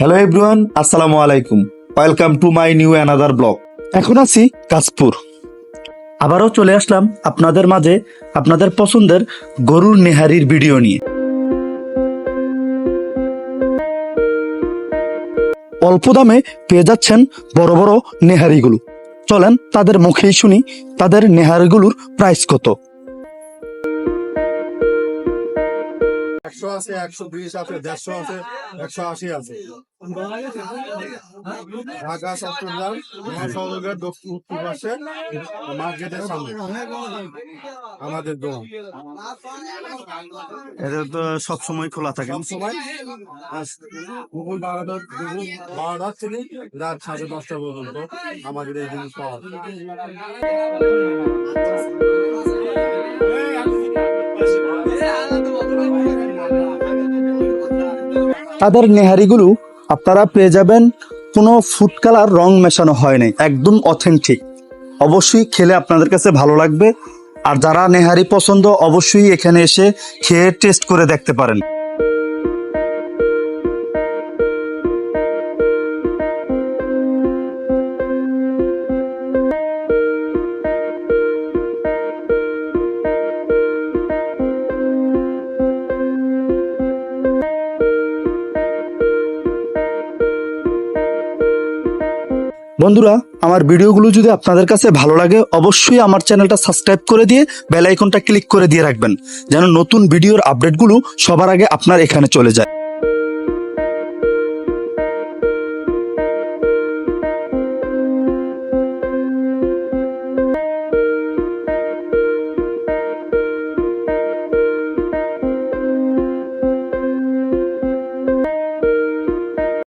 Hello everyone আসসালামু আলাইকুম। Welcome to my new another blog এখন আছি কাশপুর আবারও চলে আসলাম আপনাদের মাঝে আপনাদের পছন্দের গরুর নেহারির ভিডিও নিয়ে। অল্প দামে পেয়ে যাচ্ছেন বড় বড় নেহারিগুলো। চলেন তাদের মুখেই শুনি তাদের নেহারিগুলোর প্রাইস কত। একশো আছে একশো বিশ আছে দেড়শো আছে একশো আশি আছে। ঢাকা চট্টগ্রাম মহাসড়কের দক্ষিণ উত্তর পাশে মার্কেটের সামনে আমাদের দোকান। এটা তো সবসময় খোলা থাকে। সব সময় দুপুর বারোটা দুপুর বারোটা থেকে রাত সাড়ে দশটা পর্যন্ত আমাদের এই জিনিস পাওয়া যায় তাদের নেহারিগুলো আপনারা পেয়ে যাবেন। কোনো ফুড কালার রং মেশানো হয় নাই, একদম অথেন্টিক অবশ্যই খেলে আপনাদের কাছে ভালো লাগবে। আর যারা নেহারি পছন্দ, অবশ্যই এখানে এসে খেয়ে টেস্ট করে দেখতে পারেন। বন্ধুরা, আমার ভিডিওগুলো যদি আপনাদের কাছে ভালো লাগে, অবশ্যই আমার চ্যানেলটা সাবস্ক্রাইব করে দিয়ে বেল আইকনটা ক্লিক করে দিয়ে রাখবেন, যেন নতুন ভিডিওর আপডেটগুলো সবার আগে আপনার এখানে চলে যায়।